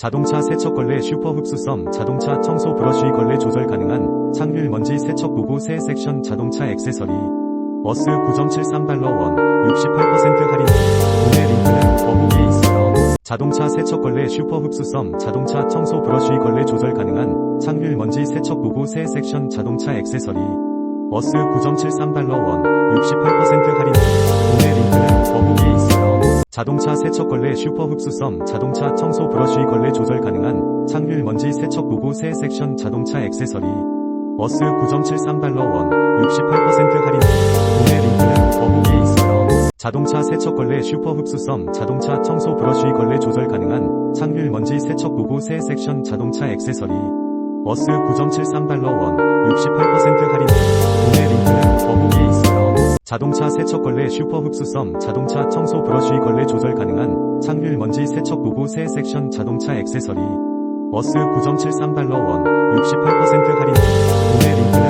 자동차 세척 걸레 슈퍼 흡수성 자동차 청소 브러쉬 걸레 조절 가능한 창률 먼지 세척 도구 새 섹션 자동차 액세서리. 어스 9.73달러 원 68% 할인. 구매 링크는 더보기에 있어요. 자동차 세척 걸레 슈퍼 흡수성 자동차 청소 브러쉬 걸레 조절 가능한 창률 먼지 세척 도구 새 섹션 자동차 액세서리. 어스 9.73달러 원 68% 할인 자동차 세척 걸레 슈퍼 흡수성 자동차 청소 브러쉬 걸레 조절 가능한 창률 먼지 세척 도구 새 섹션 자동차 액세서리. 어스 9.73달러 원 68% 할인. 구매 링크는 더보기에 있어요. 자동차 세척 걸레 슈퍼 흡수성 자동차 청소 브러쉬 걸레 조절 가능한 창률 먼지 세척 도구 새 섹션 자동차 액세서리. 어스 9.73달러 원68% 자동차 세척 걸레 슈퍼 흡수성 자동차 청소 브러쉬 걸레 조절 가능한 창률 먼지 세척 도구 새 섹션 자동차 액세서리. 어스 9.73달러 원 68%